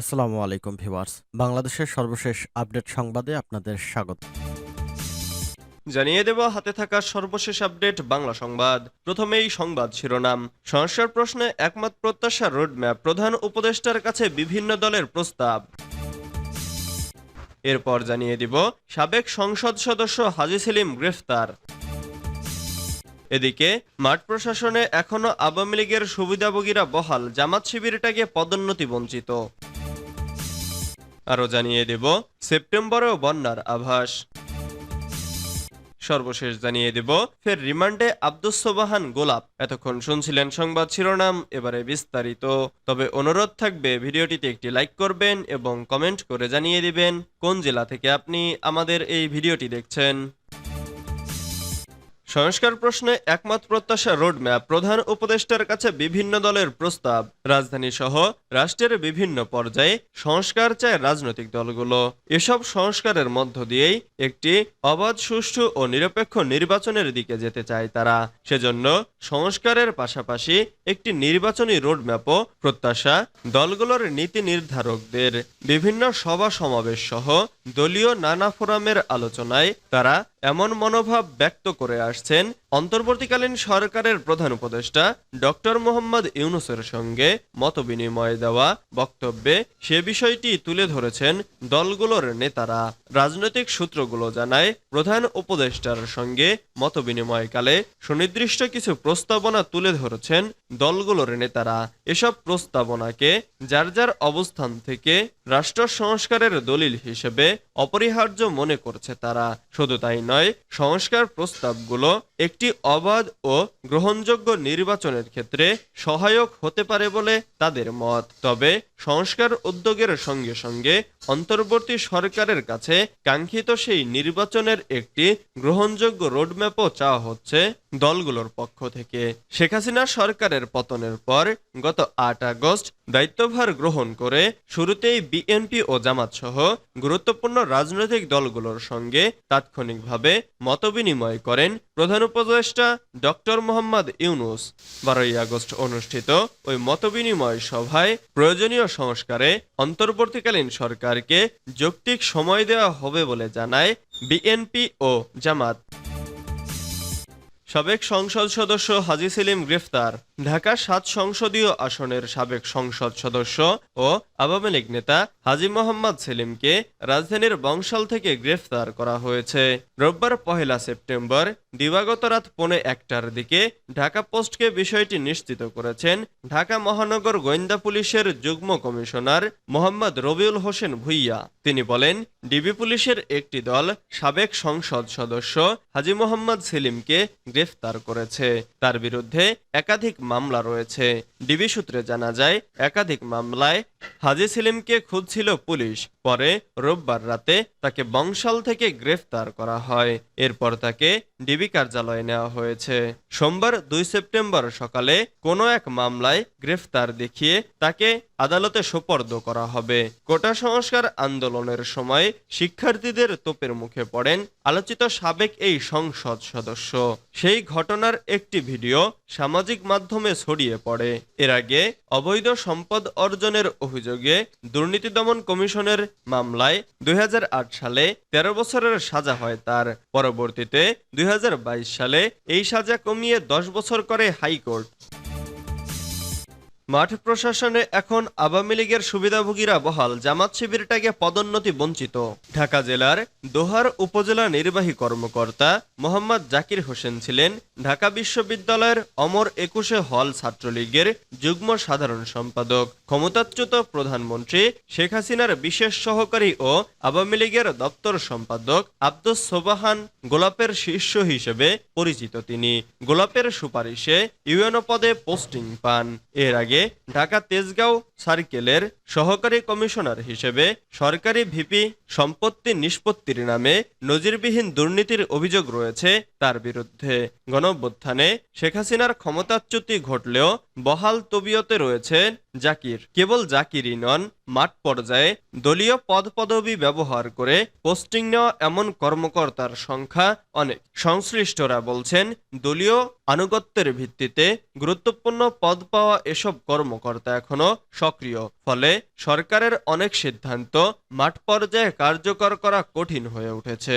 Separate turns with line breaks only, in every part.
আসসালামু আলাইকুম ভিউয়ার্স। বাংলাদেশের সর্বশেষ আপডেট সংবাদে আপনাদের স্বাগত।
জানিয়ে দেব, হাতে থাকা সর্বশেষ আপডেট বাংলা সংবাদ। প্রথমেই সংবাদ শিরোনাম। সংস্কার প্রশ্নে একমত প্রত্যাশা রোডম্যাপ। প্রধান উপদেষ্টার কাছে বিভিন্ন দলের প্রস্তাব। এরপর জানিয়ে দিব, সাবেক সংসদ সদস্য হাজি সেলিম গ্রেফতার। এদিকে, মাঠ প্রশাসনে এখনও আওয়ামী লীগের সুবিধাভোগীরা বহাল। জামাত শিবিরটাকে পদোন্নতি বঞ্চিত। আরও জানিয়ে দেব। সেপ্টেম্বরেও বন্যার আভাস। সর্বশেষ জানিয়ে দেব, ফের রিমান্ডে আব্দুস সোবাহান গোলাপ। এতক্ষণ শুনছিলেন সংবাদ শিরোনাম, এবারে বিস্তারিত। তবে অনুরোধ থাকবে, ভিডিওটিতে একটি লাইক করবেন এবং কমেন্ট করে জানিয়ে দিবেন, কোন জেলা থেকে আপনি আমাদের এই ভিডিওটি দেখছেন। সংস্কার প্রশ্নে একমত প্রত্যাশা রোডম্যাপ। প্রধান উপদেষ্টার কাছে বিভিন্ন দলের প্রস্তাব। রাজধানী সহ রাষ্ট্রের বিভিন্ন পর্যায়ে সংস্কার চায় রাজনৈতিক দলগুলো। এসব সংস্কারের মধ্য দিয়েই একটি অবাধ, সুষ্ঠু ও নিরপেক্ষ নির্বাচনের দিকে যেতে চায় তারা। সেজন্য সংস্কারের পাশাপাশি একটি নির্বাচনী রোডম্যাপও প্রত্যাশা দলগুলোর নীতি নির্ধারকদের। বিভিন্ন সভা সমাবেশ সহ দলীয় নানা ফোরামের আলোচনায় তারা এমন মনোভাব ব্যক্ত করে আসছেন অন্তর্বর্তীকালীন সরকারের প্রধান উপদেষ্টা ডক্টর মোহাম্মদ ইউনুসের সঙ্গে মতবিনিময় দেওয়া বক্তব্যে সে বিষয়টি তুলে ধরেছেন দলগুলোর নেতারা। রাজনৈতিক সূত্রগুলো জানায়, প্রধান উপদেষ্টার সঙ্গে মতবিনিময়কালে সুনির্দিষ্ট কিছু প্রস্তাবনা তুলে ধরেছেন দলগুলোর নেতারা। এসব প্রস্তাবনাকে যার যার অবস্থান থেকে রাষ্ট্র সংস্কারের দলিল হিসেবে অপরিহার্য মনে করছে তারা। শুধু তাই নয়, সংস্কার প্রস্তাবগুলো একটি অবাধ ও গ্রহণযোগ্য নির্বাচনের ক্ষেত্রে সহায়ক হতে পারে বলে তাদের মত। তবে সংস্কার উদ্যোগের সঙ্গে সঙ্গে অন্তর্বর্তী সরকারের কাছে কাঙ্ক্ষিত সেই নির্বাচনের একটি গ্রহণযোগ্য রোডম্যাপও চাওয়া হচ্ছে দলগুলোর পক্ষ থেকে। শেখ হাসিনা সরকারের পতনের পর গত আট আগস্ট দায়িত্বভার গ্রহণ করে শুরুতেই বিএনপি ও জামাত সহ গুরুত্বপূর্ণ রাজনৈতিক দলগুলোর সঙ্গে তাৎক্ষণিকভাবে মতবিনিময় করেন প্রধান উপদেষ্টা ডক্টর মোহাম্মদ ইউনুস বারোই আগস্ট অনুষ্ঠিত ওই মতবিনিময় সভায় প্রয়োজনীয় সংস্কারে অন্তর্বর্তীকালীন সরকারকে যৌক্তিক সময় দেওয়া হবে বলে জানায় বিএনপি ও জামাত। সাবেক সংসদ সদস্য হাজি সেলিম গ্রেফতার। ঢাকা সাত সংসদীয় আসনের সাবেক সংসদ সদস্য ও আওয়ামী লীগ নেতা হাজি মোহাম্মদ সেলিমকে রাজধানীর বংশাল থেকে গ্রেফতার করা হয়েছে। রোববার পহেলা সেপ্টেম্বর দিবাগত রাত পৌনে একটার দিকে ঢাকা পোস্টকে বিষয়টি নিশ্চিত করেছেন ঢাকা মহানগর গোয়েন্দা পুলিশের যুগ্ম কমিশনার মোহাম্মদ রবিউল হোসেন ভুইয়া। তিনি বলেন, ডিবি পুলিশের একটি দল সাবেক সংসদ সদস্য হাজি মোহাম্মদ সেলিমকে গ্রেফতার করেছে। তার বিরুদ্ধে একাধিক মামলা রয়েছে। ডিবি সূত্রে জানা যায়, একাধিক মামলায় হাজি সেলিমকে খুঁজছিল পুলিশ। পরে রোববার রাতে তাকে বংশাল থেকে গ্রেফতার করা হয়। এরপর তাকে ডিবি কার্যালয়ে নেওয়া হয়েছে। সোমবার দুই সেপ্টেম্বর সকালে কোনো এক মামলায় গ্রেফতার দেখিয়ে তাকে আদালতে সোপর্দ করা হবে। কোটা সংস্কার আন্দোলনের সময় শিক্ষার্থীদের তোপের মুখে পড়েন আলোচিত সাবেক এই সংসদ সদস্য। সেই ঘটনার একটি ভিডিও সামাজিক মাধ্যমে ছড়িয়ে পড়ে। এর আগে অবৈধ সম্পদ অর্জনের অভিযোগে দুর্নীতি দমন কমিশনের মামলায় দুই হাজার আট সালে ১৩ বছরের সাজা হয় তার। পরবর্তীতে দুই হাজার বাইশ সালে এই সাজা কমিয়ে দশ বছর করে হাইকোর্ট মাঠ প্রশাসনে এখন আওয়ামী লীগের সুবিধাভোগীরা বহাল। জামাত শিবিরটাকে পদোন্নতি বঞ্চিত। ঢাকা জেলার দোহার উপজেলা নির্বাহী কর্মকর্তা মোহাম্মদ জাকির হোসেন ছিলেন ঢাকা বিশ্ববিদ্যালয়ের অমর একুশে হল ছাত্রলীগের যুগ্ম সাধারণ সম্পাদক। ক্ষমতাচ্যুত প্রধানমন্ত্রী শেখ হাসিনার বিশেষ সহকারী ও আওয়ামী লীগের দপ্তর সম্পাদক আব্দুস সোবাহান গোলাপের শীর্ষ হিসেবে পরিচিত তিনি। গোলাপের সুপারিশে ইউএনও পদে পোস্টিং পান। এর আগে ঢাকা তেজগাঁও সার্কেলের সহকারী কমিশনার হিসেবে সরকারি ভিপি সম্পত্তি নিষ্পত্তির নামে নজিরবিহীন দুর্নীতির অভিযোগ রয়েছে তার বিরুদ্ধে। গণঅভ্যুত্থানে শেখ হাসিনার ক্ষমতাচ্যুতি ঘটলেও বহাল তবিয়তে রয়েছে জাকির। কেবল জাকিরই নন, মাঠ পর্যায়ে দলীয় পদ পদবি ব্যবহার করে পোস্টিং নেওয়া এমন কর্মকর্তার সংখ্যা অনেক। সংশ্লিষ্টরা বলছেন, দলীয় আনুগত্যের ভিত্তিতে গুরুত্বপূর্ণ পদ পাওয়া এসব কর্মকর্তা এখনও সক্রিয়, ফলে সরকারের অনেক সিদ্ধান্ত মাঠ পর্যায়ে কার্যকর করা কঠিন হয়ে উঠেছে।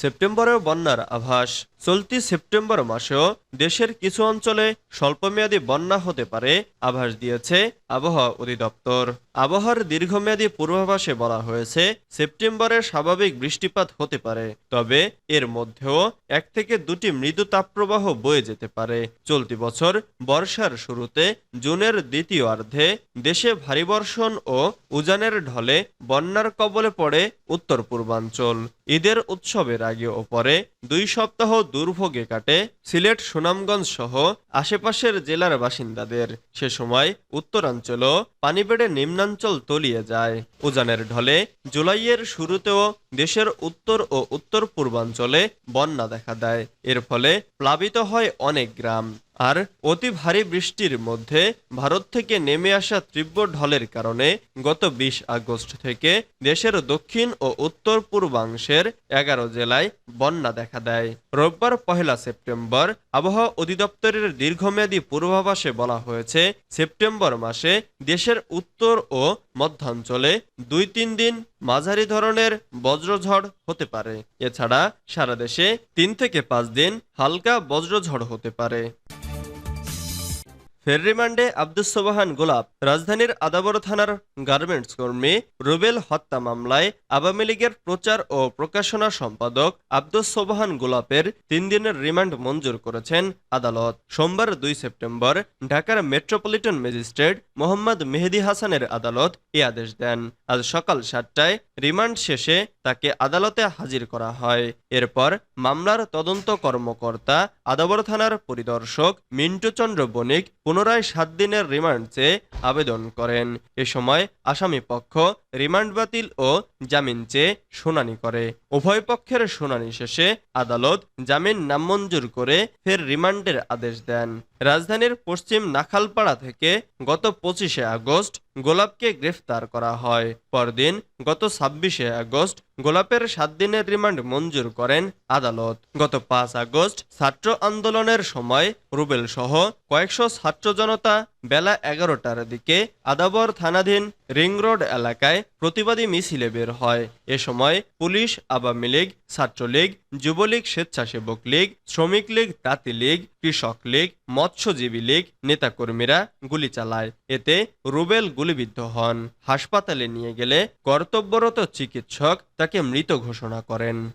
সেপ্টেম্বরেও বন্যার আভাস। চলতি সেপ্টেম্বর মাসেও দেশের কিছু অঞ্চলে স্বল্পমেয়াদী বন্যা হতে পারে, আভাস দিয়েছে আবহাওয়া অধিদপ্তর। আবহাওয়ার দীর্ঘমেয়াদী পূর্বাভাসে বলা হয়েছে, সেপ্টেম্বরে স্বাভাবিক বৃষ্টিপাত হতে পারে, তবে এর মধ্যেও এক থেকে দুটি মৃদু তাপপ্রবাহ বয়ে যেতে পারে। চলতি বছর বর্ষার শুরুতে জুনের দ্বিতীয় অর্ধে দেশে ভারী বর্ষণ ও উজানের ঢলে বন্যার কবলে পড়ে উত্তর পূর্বাঞ্চল ঈদের উৎসবের আগে ও পরে দুই সপ্তাহ দুর্ভোগে কাটে সিলেট, সুনামগঞ্জ সহ আশেপাশের জেলার বাসিন্দাদের। সে সময় উত্তরাঞ্চল পানি বেড়ে নিম্নাঞ্চল তলিয়ে যায়। উজানের ঢলে জুলাইয়ের শুরুতেও দেশের উত্তর ও উত্তর পূর্বাঞ্চলে বন্যা দেখা দেয়। এর ফলে প্লাবিত হয় অনেক গ্রাম। আর অতি ভারী বৃষ্টির মধ্যে ভারত থেকে নেমে আসা তীব্র ঢলের কারণে গত বিশ আগস্ট থেকে দেশের দক্ষিণ ও উত্তর পূর্বাংশের এগারো জেলায় বন্যা দেখা দেয়। রোববার পহেলা সেপ্টেম্বর আবহাওয়া অধিদপ্তরের দীর্ঘমেয়াদী পূর্বাভাসে বলা হয়েছে, সেপ্টেম্বর মাসে দেশের উত্তর ও মধ্যাঞ্চলে দুই তিন দিন মাঝারি ধরনের বজ্রঝড় হতে পারে। এছাড়া সারা দেশে তিন থেকে পাঁচ দিন হালকা বজ্রঝড় হতে পারে। ফের রিমান্ডে আব্দুস সোবাহান গোলাপ, রাজধানীর আদাবর থানার গার্মেন্টস কর্মী রুবেল হত্যা মামলায় আওয়ামী লীগের প্রচার ও প্রকাশনা সম্পাদক আব্দুস সোবাহান গোলাপের তিন দিনের রিমান্ড মঞ্জুর করেছেন আদালত। সোমবার দুই সেপ্টেম্বর ঢাকার মেট্রোপলিটন ম্যাজিস্ট্রেট মোহাম্মদ মেহেদি হাসানের আদালত এ আদেশ দেন। আজ সকাল সাতটায় রিমান্ড শেষে তাকে আদালতে হাজির করা হয়। এরপর মামলার তদন্ত কর্মকর্তা আদাবর থানার পরিদর্শক মিন্টু চন্দ্র বণিক পুনরায় সাত দিনের রিমান্ড চেয়ে আবেদন করেন। এ সময় আসামি পক্ষ রিমান্ড বাতিল ও জামিন চেয়ে শুনানি করে। উভয় পক্ষের শুনানি শেষে আদালত জামিন নামঞ্জুর করে ফের রিমান্ডের আদেশ দেন। রাজধানীর পশ্চিম নাখালপাড়া থেকে গত পঁচিশে আগস্ট গোলাপকে গ্রেফতার করা হয়। পরদিন গত ছাব্বিশে আগস্ট গোলাপের সাত দিনের রিমান্ড মঞ্জুর করেন আদালত। গত পাঁচ আগস্ট ছাত্র আন্দোলনের সময় রুবেল সহ কয়েকশো ছাত্র জনতা বেলা এগারোটার দিকে আদাবর থানাধীন রিং রোড এলাকায় প্রতিবাদী মিছিলে বের হয়। এ সময় পুলিশ, আওয়ামী লীগ, ছাত্রলীগ, যুবলীগ, স্বেচ্ছাসেবক লীগ, শ্রমিক লীগ তাঁতি লীগ, কৃষক লীগ, মৎস্যজীবী লীগ, নেতাকর্মীরা গুলি চালায়। এতে রুবেল গুলিবিদ্ধ হন। হাসপাতালে নিয়ে গেলে কর্তব্যরত চিকিৎসক তাকে মৃত ঘোষণা করেন।